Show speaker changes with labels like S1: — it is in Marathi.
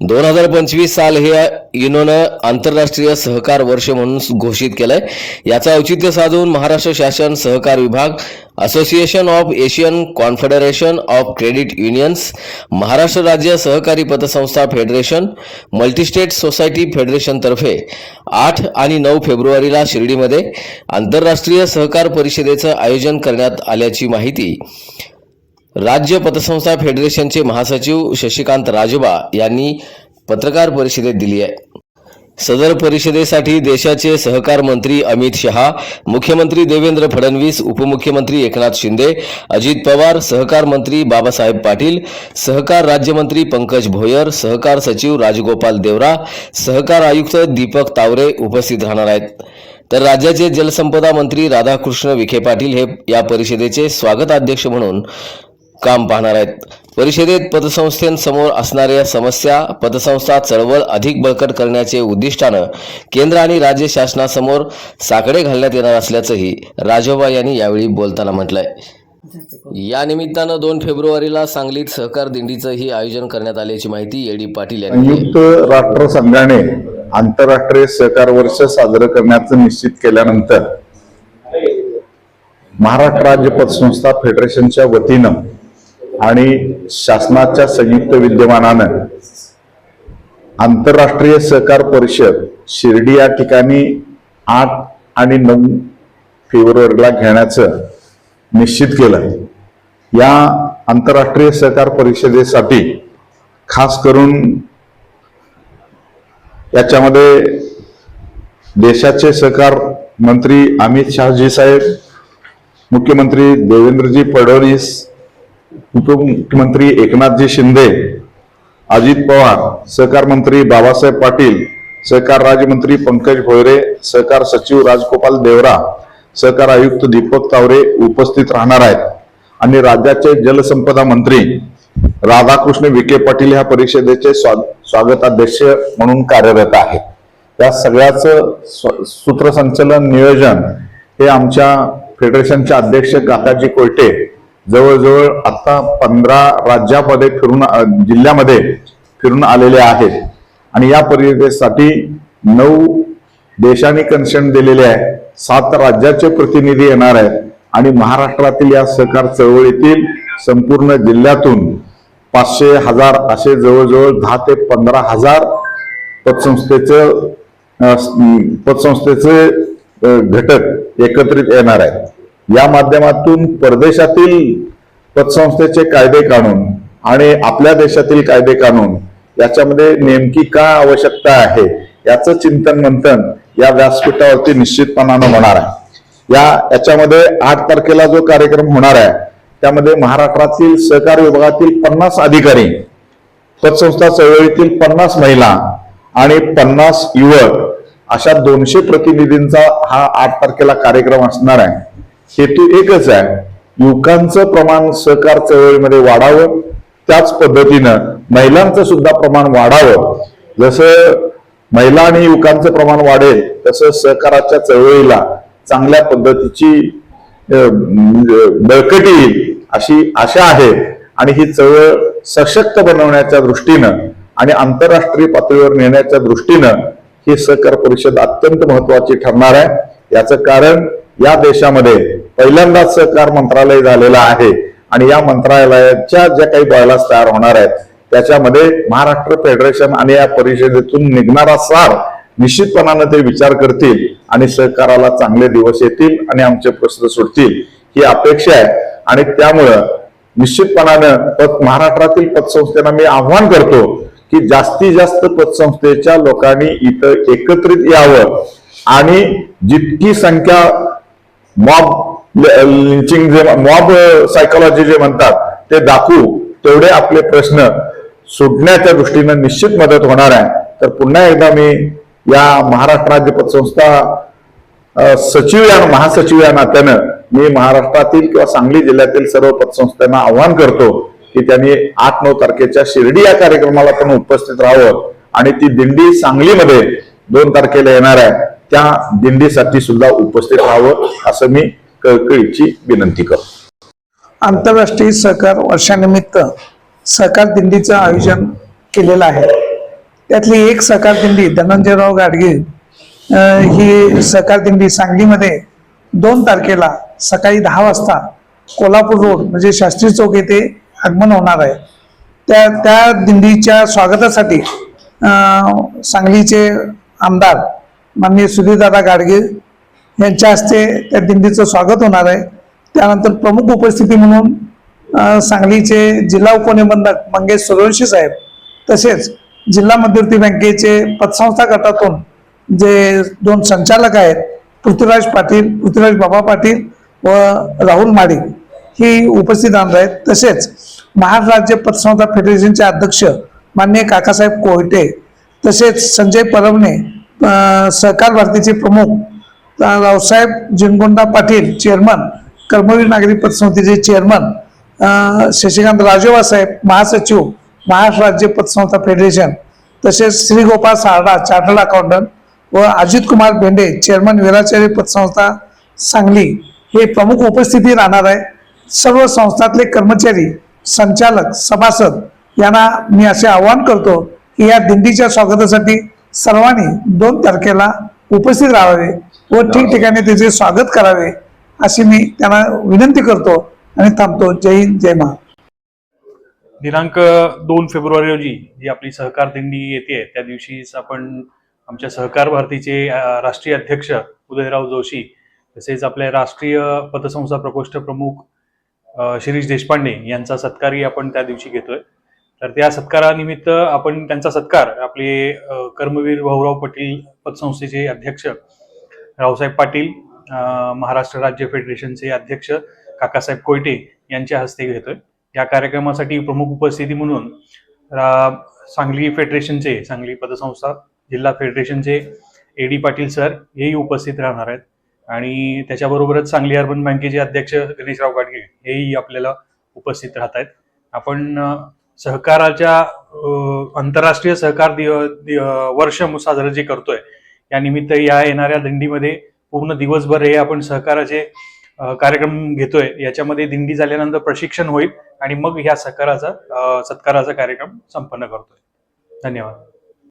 S1: दोन हजार पंचवीस साल हे युनोनं आंतरराष्ट्रीय सहकार वर्ष म्हणून घोषित केलंय. याचं औचित्य साधून महाराष्ट्र शासन सहकार विभाग association of Asian confederation of credit unions Maharashtra राज्य सहकारी पतसंस्था फेडरेशन मल्टीस्टेट सोसायटी फेडरेशनतर्फे आठ आणि नऊ फेब्रुवारीला शिर्डीमध्ये आंतरराष्ट्रीय सहकार परिषदेचं आयोजन करण्यात आल्याची माहिती राज्य पतसंस्था फेडरेशनचे महासचिव शशिकांत राजबा यांनी पत्रकार परिषदेत दिली आहे. सदर परिषदेसाठी देशाचे सहकार मंत्री अमित शहा मुख्यमंत्री देवेंद्र फडणवीस उपमुख्यमंत्री एकनाथ शिंदे अजित पवार सहकार मंत्री बाबासाहेब पाटील सहकार राज्यमंत्री पंकज भोयर सहकार सचिव राजगोपाल देवरा सहकार आयुक्त दीपक तावरे उपस्थित राहणार आहेत. तर राज्याचे जलसंपदा मंत्री राधाकृष्ण विखे पाटील हे या परिषदेचे स्वागताध्यक्ष म्हणून काम पाहणार आहेत. परिषदेत पतसंस्थेसमोर असणाऱ्या समस्या पतसंस्था चळवळ अधिक बळकट करण्याचे उद्दिष्टानं केंद्र आणि राज्य शासनासमोर साकडे घालण्यात येणार असल्याचंही राजोबा यांनी यावेळी बोलताना म्हटलंय. या निमित्तानं दोन फेब्रुवारीला सांगलीत सहकार दिंडीचंही आयोजन करण्यात आल्याची माहिती एडी पाटील यांनी
S2: राष्ट्र संघाने आंतरराष्ट्रीय सहकार वर्ष साजरं करण्याचं निश्चित केल्यानंतर महाराष्ट्र राज्य पतसंस्था फेडरेशनच्या वतीनं आणि शासनाच्या संयुक्त विद्यमानानं आंतरराष्ट्रीय सहकार परिषद शिर्डी या ठिकाणी आठ आणि नऊ फेब्रुवारीला घेण्याचं निश्चित केलं. या आंतरराष्ट्रीय सहकार परिषदेसाठी खास करून याच्यामध्ये देशाचे सहकार मंत्री अमित शहाजी साहेब मुख्यमंत्री देवेंद्रजी फडणवीस उपमुख्यमंत्री एकनाथजी शिंदे अजित पवार सहकार मंत्री बाबासाहेब पाटील सहकार राज्यमंत्री पंकज भोयरे सहकार सचिव राजगोपाल देवरा सहकार आयुक्त दीपक तावरे उपस्थित राहणार आहेत. आणि राज्याचे जलसंपदा मंत्री राधाकृष्ण विखे पाटील ह्या परिषदेचे स्वा- स्वागताध्यक्ष म्हणून कार्यरत आहेत. त्या सगळ्याचं सूत्रसंचलन नियोजन हे आमच्या फेडरेशनचे अध्यक्ष काकाजी कोयटे जवळजवळ आता पंधरा राज्यामध्ये फिरून जिल्ह्यामध्ये फिरून आलेले आहेत. आणि या परिषदेसाठी नऊ देशांनी कन्सेंट दिलेले आहे सात राज्याचे प्रतिनिधी येणार आहेत. आणि महाराष्ट्रातील या सहकार चळवळीतील संपूर्ण जिल्ह्यातून पाचशे हजार असे जवळजवळ दहा ते पंधरा हजार पतसंस्थेचं पतसंस्थेचे घटक एकत्रित येणार आहेत. या माध्यमातून परदेशातील पतसंस्थेचे कायदे कानून आणि आपल्या देशातील कायदे कानून याच्यामध्ये नेमकी काय आवश्यकता आहे याचं चिंतन मंथन या व्यासपीठावरती निश्चितपणानं होणार आहे. या याच्यामध्ये आठ तारखेला जो कार्यक्रम होणार आहे त्यामध्ये महाराष्ट्रातील सहकार विभागातील पन्नास अधिकारी पतसंस्था चळवळीतील पन्नास महिला आणि पन्नास युवक अशा दोनशे प्रतिनिधींचा हा आठ तारखेला कार्यक्रम असणार आहे. हेतू एकच आहे. युवकांचं प्रमाण सहकार चळवळीमध्ये वाढावं. त्याच पद्धतीनं महिलांचं सुद्धा प्रमाण वाढावं. जसं महिला आणि युवकांचं प्रमाण वाढेल तसं सहकाराच्या चळवळीला चांगल्या पद्धतीची म्हणजे बळकटी येईल अशी आशा आहे. आणि ही चळवळ सशक्त बनवण्याच्या दृष्टीनं आणि आंतरराष्ट्रीय पातळीवर नेण्याच्या दृष्टीनं ही सहकार परिषद अत्यंत महत्वाची ठरणार आहे. याचं कारण या देशामध्ये पहिल्यांदाच सहकार मंत्रालय झालेलं आहे आणि या मंत्रालयाच्या ज्या काही बॉयलास तयार होणार आहेत त्याच्यामध्ये महाराष्ट्र फेडरेशन आणि या परिषदेतून निघणारा सार निश्चितपणानं ते विचार करतील आणि सहकाराला चांगले दिवस येतील आणि आमचे प्रश्न सुटतील ही अपेक्षा आहे. आणि त्यामुळं निश्चितपणानं पत महाराष्ट्रातील पतसंस्थेला मी आव्हान करतो की जास्तीत जास्त पतसंस्थेच्या लोकांनी इथं एकत्रित यावं आणि जितकी संख्या मॉब लिंचिंग जे मॉब सायकोलॉजी जे म्हणतात ते दाखवू. तेवढे आपले प्रश्न सुटण्याच्या दृष्टीनं निश्चित मदत होणार आहे. तर पुन्हा एकदा मी या महाराष्ट्र राज्य पतसंस्था सचिव या महासचिव या नात्यानं मी महाराष्ट्रातील किंवा सांगली जिल्ह्यातील सर्व पतसंस्थांना आवाहन करतो की त्यांनी आठ नऊ तारखेच्या शिर्डी या कार्यक्रमाला पण उपस्थित राहावं. आणि ती दिंडी सांगलीमध्ये दोन तारखेला येणार आहे. त्या दिंडीसाठी सुद्धा उपस्थित राहावं असं मी कळकळीची विनंती करतो.
S3: आंतरराष्ट्रीय सहकार वर्षानिमित्त सहकार दिंडीचं आयोजन केलेलं आहे. त्यातली एक सहकार दिंडी धनंजयराव गाडगे ही सहकार दिंडी सांगलीमध्ये दोन तारखेला सकाळी दहा वाजता कोल्हापूर रोड म्हणजे शास्त्री चौक येथे आगमन होणार आहे. त्या त्या दिंडीच्या स्वागतासाठी सांगलीचे आमदार माननीय सुधीरदादा गाडगे यांच्या हस्ते त्या दिंडीचं स्वागत होणार आहे. त्यानंतर प्रमुख उपस्थिती म्हणून सांगलीचे जिल्हा उपनिबंधक मंगेश सूर्यवंशी साहेब तसेच जिल्हा मध्यवर्ती बँकेचे पतसंस्था गटातून जे दोन संचालक आहेत पृथ्वीराज पाटील पृथ्वीराज बाबा पाटील व राहुल माडी ही उपस्थित राहणार आहेत. तसेच महाराष्ट्र राज्य पतसंस्था फेडरेशनचे अध्यक्ष माननीय काकासाहेब कोयटे तसेच संजय परवणे सहकार भारतीचे प्रमुख रावसाहेब जिनगोंडा पाटील चेअरमन कर्मवीर नागरी पतसंस्थेचे चेअरमन शशिकांत राजेवा साहेब महासचिव महाराष्ट्र राज्य पतसंस्था फेडरेशन तसेच श्रीगोपाल सारडा चार्टर्ड अकाउंटंट व अजित कुमार भेंडे चेअरमन वीराचार्य पतसंस्था सांगली हे प्रमुख उपस्थिती राहणार आहे. सर्व संस्थातले कर्मचारी संचालक सभासद यांना मी असे आवाहन करतो की या दिंडीच्या स्वागतासाठी सर्वांनी दोन तारखेला उपस्थित राहावे. व ठिकठिकाणी त्याचे स्वागत करावे अशी मी त्यांना विनंती करतो आणि थांबतो. जय हिंद जय महा
S4: दिनांक दोन फेब्रुवारी रोजी जी आपली सहकार दिंडी येते त्या दिवशीच आपण आमच्या सहकार भारतीचे राष्ट्रीय अध्यक्ष उदयराव जोशी तसेच आपले राष्ट्रीय पतसंस्था प्रकोष्ठ प्रमुख शिरीष देशपांडे यांचा सत्कारही आपण त्या दिवशी घेतोय. तर त्या सत्कारानिमित्त आपण त्यांचा सत्कार आपले कर्मवीर भाऊराव पाटील पतसंस्थेचे अध्यक्ष रावसाहेब पाटील महाराष्ट्र राज्य फेडरेशनचे अध्यक्ष काकासाहेब कोयटे यांच्या हस्ते घेतोय. या कार्यक्रमासाठी प्रमुख उपस्थिती म्हणून सांगली फेडरेशनचे सांगली पदसंस्था जिल्हा फेडरेशनचे ए डी पाटील सर हेही उपस्थित राहणार आहेत. आणि त्याच्याबरोबरच सांगली अर्बन बँकेचे अध्यक्ष गणेशराव गाडगे हेही आपल्याला उपस्थित राहत आहेत. आपण सहकाराच्या आंतरराष्ट्रीय सहकार दिव वर्ष साजरं जे करतोय या निमित्त या येणाऱ्या दिंडीमध्ये पूर्ण दिवसभर हे आपण सहकाराचे कार्यक्रम घेतोय. याच्यामध्ये दिंडी झाल्यानंतर प्रशिक्षण होईल आणि मग ह्या सहकाराचा सत्काराचा कार्यक्रम संपन्न करतोय. धन्यवाद.